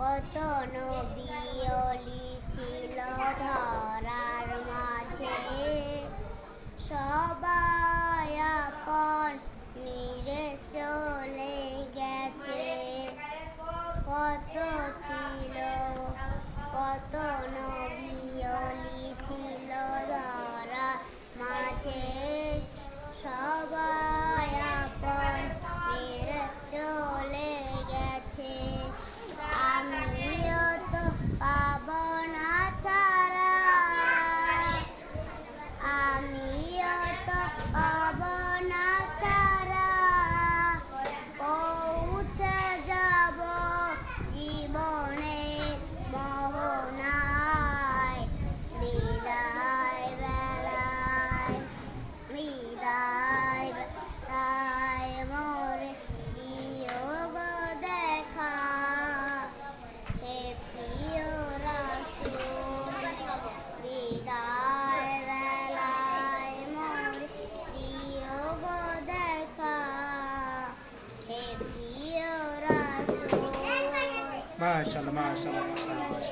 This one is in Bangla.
কত নবিয়লি ছিল ধরার মাঝে সবাই আপন নিরে চলে গেছে কত ছিল কত নবিয়লি ছিল ধরা মাঝে। সবাই Mashallah, mashallah, mashallah.